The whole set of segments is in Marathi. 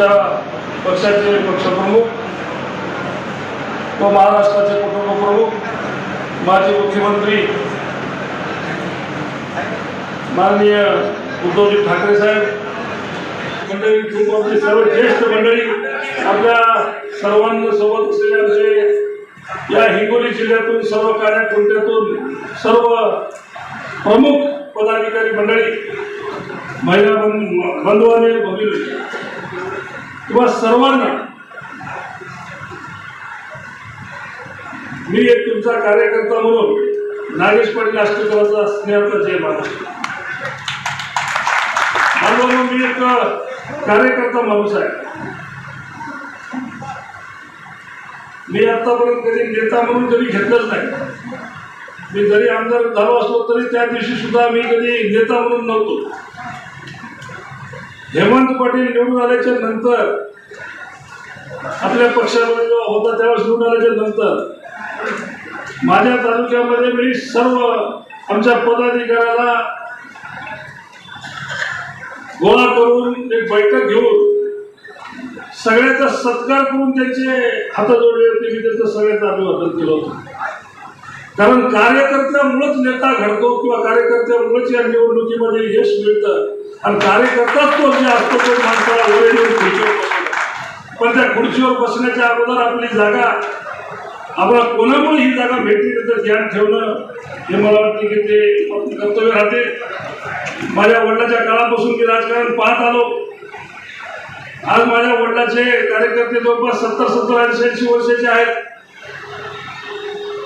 आमच्या पक्षाचे पक्षप्रमुख व महाराष्ट्राचे कुटुंबप्रमुख माजी मुख्यमंत्री माननीय उद्धवजी ठाकरे साहेब मंडळी कुटुंबातले सर्व ज्येष्ठ मंडळी आपल्या सर्वांना सोबत असलेले आमचे या हिंगोली जिल्ह्यातून सर्व कार्यकर्त्यातून सर्व प्रमुख पदाधिकारी मंडळी महिला बंधुवाने बंधू भगिनी किंवा सर्वांना मी एक तुमचा कार्यकर्ता म्हणून नागेश पाटील आष्टेकरांचा स्नेहाचा जय महाराष्ट्र मी एक कार्यकर्ता माणूस आहे. मी आतापर्यंत कधी नेता म्हणून कधी घेतलंच नाही. मी जरी आमदार झालो असलो तरी त्या दिवशी सुद्धा मी कधी नेता म्हणून नव्हतो. हेमंत पाटील निवडून आल्याच्यानंतर आपल्या पक्षामध्ये जेव्हा होता त्यावेळेस निवडून आल्याच्यानंतर माझ्या तालुक्यामध्ये मी सर्व आमच्या पदाधिकाऱ्याला गोळा करून एक बैठक घेऊन सगळ्याचा सत्कार करून त्यांचे हात जोडले होते मी त्यांचं सगळ्याचं अभिवादन केलं होतं. कारण कार्यकर्त्यामुळेच नेता घडतो किंवा कार्यकर्त्यामुळेच या निवडणुकीमध्ये यश मिळतं. आणि कार्यकर्ताच तो जे असतो तो माणसाला वेळ येऊन खुर्चीवर पण त्या खुर्चीवर बसण्याच्या अगोदर आपली जागा आपला कोणामुळे ही जागा भेटली त्याचं ध्यान ठेवणं हे मला वाटतं की ते कर्तव्य राहते. माझ्या वडिलाच्या काळापासून मी राजकारण पाहत आलो. आज माझ्या वडिलाचे कार्यकर्ते जवळपास सत्तर सत्तर ऐंशी ऐंशी वर्षाचे आहेत.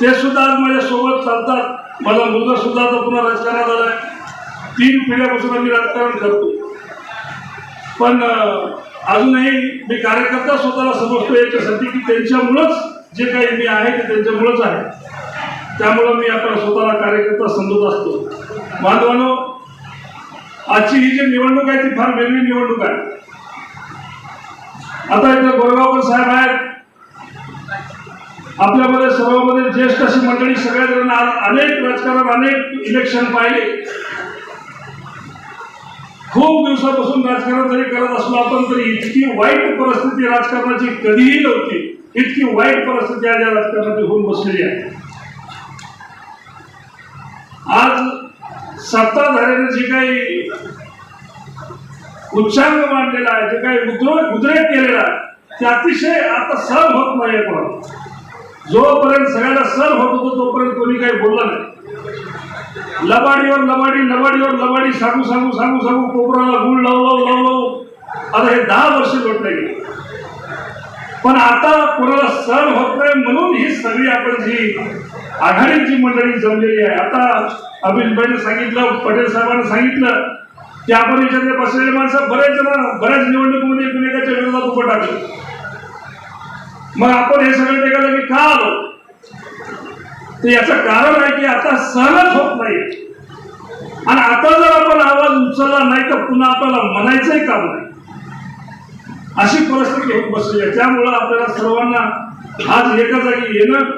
ते सुद्धा आज माझ्या सोबत चालतात. माझा मुलगा सुद्धा आता पुन्हा राजकारणात आलाय. तीन पिढ्यापासून आम्ही राजकारण करतो पण अजूनही मी कार्यकर्ता स्वतःला समजतो याच्यासाठी की त्यांच्यामुळंच जे काही मी आहे ते त्यांच्यामुळंच आहे. त्यामुळं मी आपला स्वतःला कार्यकर्ता समजत असतो. बांधवानो आजची ही जी निवडणूक आहे ती फार वेगळी निवडणूक आहे. आता इथं गोरगावकर साहेब आहेत. आपल्यामध्ये सर्वांमध्ये ज्येष्ठ अशी मंडळी सगळ्या जणांना अनेक राजकारण अनेक इलेक्शन पाहिले. खूप दिवसापासून राजकारण जरी करत असलो आपण तरी इतकी वाईट परिस्थिती राजकारणाची कधीही नव्हती. इतकी वाईट परिस्थिती आज या राजकारणाची होऊन बसलेली आहे. आज सत्ताधाऱ्याने जे काही उच्चांग मांडलेला आहे जे काही उद्रेक उद्रेक केलेला आहे ते अतिशय आता सहन होत नाही कोणाला. जोपर्यंत सगळ्याला सहन होत होतो तोपर्यंत कोणी काही बोलला नाही. लबाडीवर लबाडी लबाडीवर लबाडी सांगू सांगू सांगू सांगू कोपराला गुळ लावलं लावलो. आता हे दहा वर्ष लोटले गेले. पण आता कोणाला सण होत नाही म्हणून ही सगळी आपण जी आघाडीची मंडळी जमलेली आहे. आता अभिषबाईने सांगितलं पटेल साहेबांनी सांगितलं की आपण याच्यातले बसलेले माणसं बरेच जण बऱ्याच निवडणुकीमध्ये एकमेकाच्या विरोधात उभं टाकलं मग आपण हे सगळं एका की का आलो? तर याचं कारण आहे की आता सहनच होत नाही. आणि आता जर आपण आवाज उचलला नाही तर पुन्हा आपल्याला म्हणायचंही काम नाही. अशी परिस्थिती होत बसली आहे. त्यामुळं आपल्याला सर्वांना आज एका जागी येणं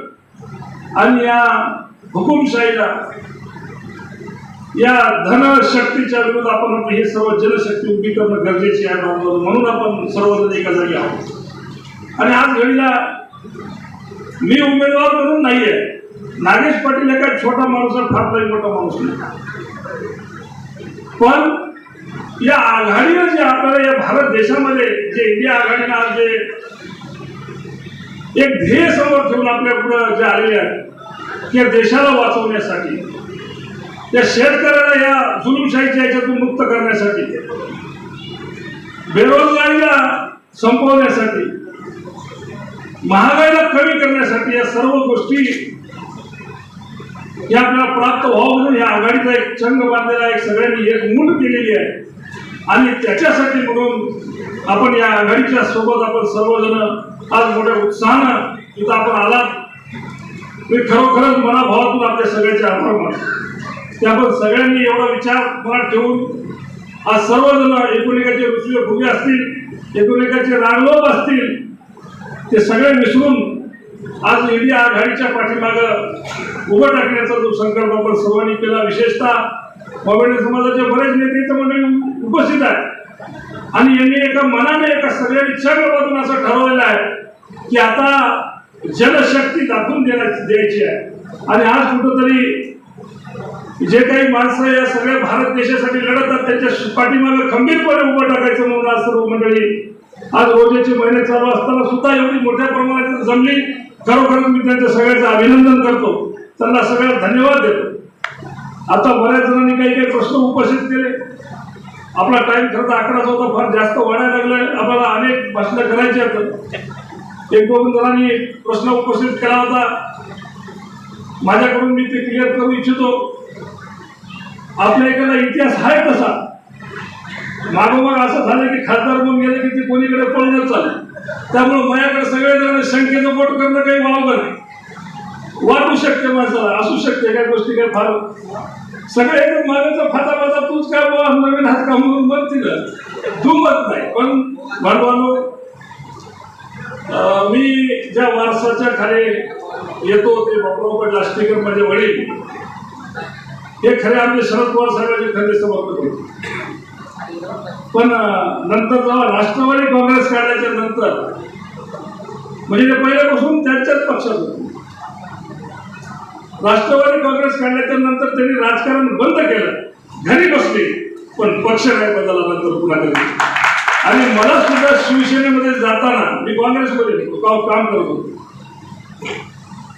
आणि या हुकुमशाहीला या धनशक्तीच्या विरोधात आपण हे सर्व जनशक्ती उभी करणं गरजेचे आहे बांधवांनो. म्हणून आपण सर्वजण एका जागी आहोत. आणि आज घडीला मी उमेदवार म्हणून नाहीये. नागेश पाटील एका छोटा माणूस आहे फार काही मोठा माणूस नाही. पण या आघाडीनं जे आपल्याला या भारत देशामध्ये जे इंडिया आघाडीनं आज जे एक ध्येय समोर ठेवून आपल्याकडं जे आलेले आहेत या देशाला वाचवण्यासाठी या शेतकऱ्याला या जुलूमशाहीच्या याच्यातून मुक्त करण्यासाठी बेरोजगारीला संपवण्यासाठी महागाईला कमी करण्यासाठी या सर्व गोष्टी या आपल्याला प्राप्त व्हावं म्हणून या आघाडीचा एक चंग बांधलेला एक सगळ्यांनी एक मूल केलेली आहे. आणि त्याच्यासाठी म्हणून आपण या आघाडीच्या सोबत आपण सर्वजण आज मोठ्या उत्साहानं इथं आपण आलात. मी खरोखरच मनाभावातून आपल्या सगळ्याचे आभार मानतो. की सगळ्यांनी एवढा विचार मनात ठेवून आज सर्वजण एकूणेकाचे ऋषी भुगे असतील एकूणेकाचे रागलोप असतील ते सगळे मिसळून आज इंडिया आघाडीच्या पाठीमागं उभं टाकण्याचा जो संकल्प आपण सर्वांनी केला विशेषतः मोबेडे समाजाचे बरेच नेते तर मंडळी उपस्थित आहेत. आणि यांनी एका मनाने एका सगळ्या इच्छांमधून असं ठरवलेलं आहे की आता जनशक्ती दाखवून देण्याची द्यायची आहे. आणि आज कुठंतरी जे काही माणसं या सगळ्या भारत देशासाठी लढतात त्यांच्या पाठीमागं खंबीरपणे उभं टाकायचं म्हणून आज सर्व मंडळी आज रोजेचे महिने चालू असताना सुद्धा एवढी मोठ्या प्रमाणात जमली खरोखर मी त्यांच्या सगळ्यांचं अभिनंदन करतो. त्यांना सगळ्यात धन्यवाद देतो. आता बऱ्याच जणांनी काही काही प्रश्न उपस्थित केले. आपला टाइम खरं तर अकराचा होता फार जास्त वाढायला लागलाय. आम्हाला अनेक भाषणं करायची आहेत. एक दोन जणांनी प्रश्न उपस्थित केला होता. माझ्याकडून मी ते क्लिअर करू इच्छितो. आपल्या एखादा इतिहास आहे तसा. मागोमाग असं झालं की खासदार म्हणून गेले की ते कोणीकडे पळूनच चाललं. त्यामुळे माझ्याकडे सगळे जण शंकेचं बोट करणं काही वावगं नाही. वाटू शकते माणसाला असू शकते काय गोष्टी काय फार. सगळे एकदम मागायचा फाता माझा तूच काय बाबा नवीन हात का म्हणून बनतील तू मत नाही पण भांडवानो अं, मी ज्या वारसाच्या खाली येतो ते बापराव लाष्टीकर माझे वडील हे खरे आमचे शरद पवार साहेबांचे खरे समर्थक होते. पण नंतर जेव्हा राष्ट्रवादी काँग्रेस काढल्याच्या नंतर म्हणजे ते पहिल्यापासून त्यांच्याच पक्षात होते. राष्ट्रवादी काँग्रेस काढल्याच्या नंतर त्यांनी राजकारण बंद केलं. घरी बसले पण पक्ष नाही बदलला नंतर पुन्हा आणि मला सुद्धा शिवसेनेमध्ये जाताना मी काँग्रेसमध्ये काम करत होतो.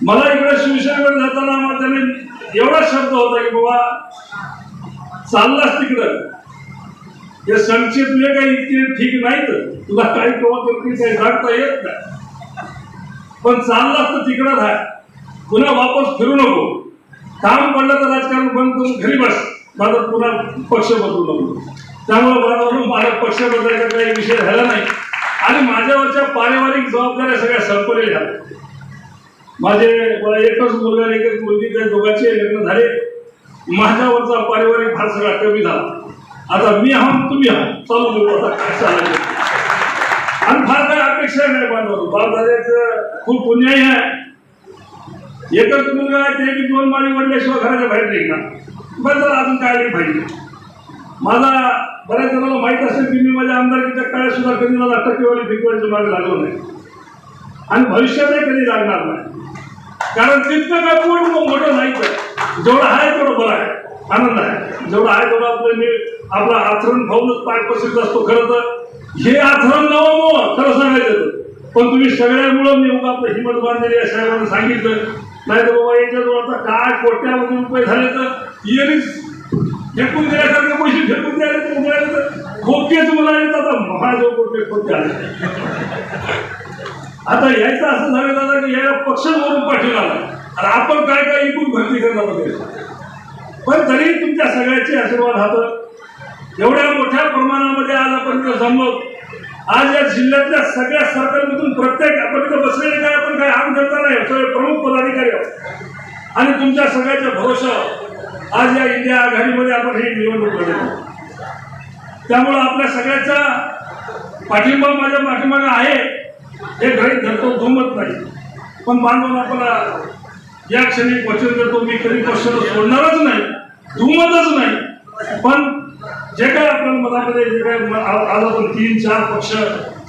मला इकडे शिवसेनेमध्ये जाताना त्यांनी त्याने एवढा शब्द होता की बाबा चाललास तिकडं. हे संक्षेप तुझे काही इतके ठीक नाहीत. तुला काही केव्हा कधी काही येत नाही. पण चाललाच तर तिकडं राह. पुन्हा वापस फिरू नको. काम पडलं तर राजकारण बंद करून घरी बस. माझा पुन्हा पक्ष बदलू नको. त्यामुळे माझ्यावरून माझा पक्ष बदलायचा काही विषय झाला नाही. आणि माझ्यावरच्या पारिवारिक जबाबदाऱ्या सगळ्या संपलेल्या माझे मला एकच मुलगा एकच मुलगी त्या दोघांचे लग्न झाले. माझ्यावरचा पारिवारिक भार सगळा कमी झाला. आता मी आहोत तुम्ही आहात. चालू देऊ आता काय चालायचं आणि फार काय अपेक्षा नाही बांधव बापदाद्याचं खूप पुण्याही आहे. एकच मुलगा आहे ते बी दोन माळी वडल्याशिवाय घराच्या बाहेर निघणार बरं चला अजून काय नाही पाहिजे. माझा बऱ्याच जणांना माहीत असेल की मी माझ्या आमदारकीच्या काळात सुद्धा कधी मला टक्केवारी फिकवायचं मागे लागलो नाही. आणि भविष्यातही कधी लागणार नाही. कारण तितकं काय पूर्ण मग मोठं नाही तर जेवढं आहे तेवढं बरं आहे. आनंद आहे. जेवढं आहे तेवढं आपलं मी आपला आचरण खाऊनच पाय पसरत असतो खरं तर. हे आचरण नवं खरं सांगायचं पण तुम्ही सगळ्यामुळं मी उगा आपलं हिमत बांधलेली या साहेबांना सांगितलं. नाही तर बाबा याच्याजवळ आता काय कोट्यावधी रुपये झाले तर? इयरीच फेकून दिल्यासारखे पैसे फेकून द्यायला तर तर खोकेच मला येत आता महाजव कोटे खोटे आले? आता यायचं असं झालं दादा की यायला पक्ष वरून पाठवला आणि आपण काय काय इकून भरती करणार पण तरी तुमच्या सगळ्याचे आशीर्वाद हातात एवढ्या मोठ्या प्रमाणामध्ये आज आपण इथं जमलो. आज या जिल्ह्यातल्या सगळ्या सरकारमधून प्रत्येक आपण इथं बसलेले काय आपण काय आम जनता नाही सगळे प्रमुख पदाधिकारी आहोत. आणि तुमच्या सगळ्याच्या भरोसा आज या इंडिया आघाडीमध्ये आपण ही निवडणूक लढवतो त्यामुळं आपल्या सगळ्याचा पाठिंबा माझ्या पाठिंबाने आहे. हे घरी धरतो दुमत नाही. पण बांधून आपला या क्षणी वचन देतो मी कधी क्वेश्चन सोडणारच नाही धुमतच नाही. पण जे काय आपल्याला मनामध्ये जे काय म- आज आपण तीन चार पक्ष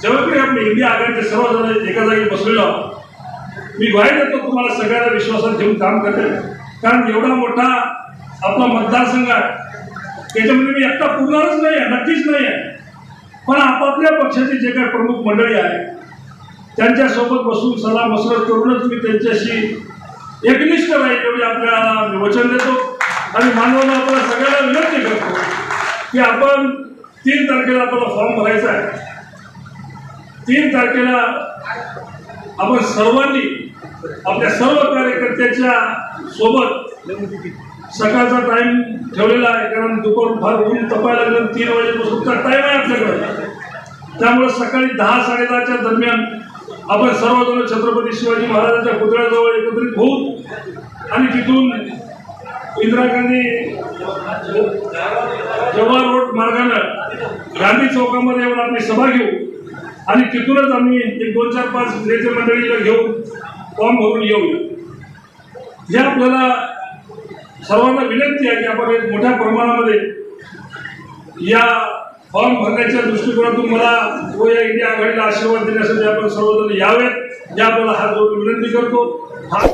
जेव्हा आपण इंडिया आघाडीचे सर्व जण एका जागी बसलेलो आहोत मी ग्वाही देतो तुम्हाला सगळ्यांना विश्वासात घेऊन काम करते. कारण एवढा मोठा आपला मतदारसंघ आहे त्याच्यामध्ये मी एकटा पुरणारच नाही आहे नक्कीच नाही आहे पण आपापल्या पक्षाची जे काही प्रमुख मंडळी आहे त्यांच्यासोबत बसून सलाह मसरत करूनच मी त्यांच्याशी एकनिष्ठ राहील एवढी आपल्याला वचन देतो. आणि मानवाला आपल्याला सगळ्याला विनंती करतो. की आपण तीन तारखेला आपल्याला फॉर्म भरायचा आहे. तीन तारखेला आपण सर्वांनी आपल्या सर्व कार्यकर्त्याच्या सोबत सकाळचा टाइम ठेवलेला आहे कारण दुपारून फार ऊन तपायला लागलं तीन वाजेपासूनचा टाइम आहे आपल्याकडे. त्यामुळे सकाळी दहा साडेदहाच्या दरम्यान आपण सर्वजण छत्रपती शिवाजी महाराजांच्या पुतळ्याजवळ एकत्रित होऊ आणि तिथून इंदिरा गांधी जवाहर रोड मार्गानं गांधी चौकामध्ये येऊन आम्ही सभा घेऊ आणि तिथूनच आम्ही एक दोन चार पाच नेते मंडळीला घेऊन फॉर्म भरून येऊ हे आपल्याला सर्वांना विनंती आहे की आपण एक मोठ्या प्रमाणामध्ये या फॉर्म भरण्याच्या दृष्टिकोनातून मला व या इंडिया आघाडीला आशीर्वाद देण्यासाठी आपण सर्वजण यावेत. या आपल्याला हात जोडून विनंती करतो. हा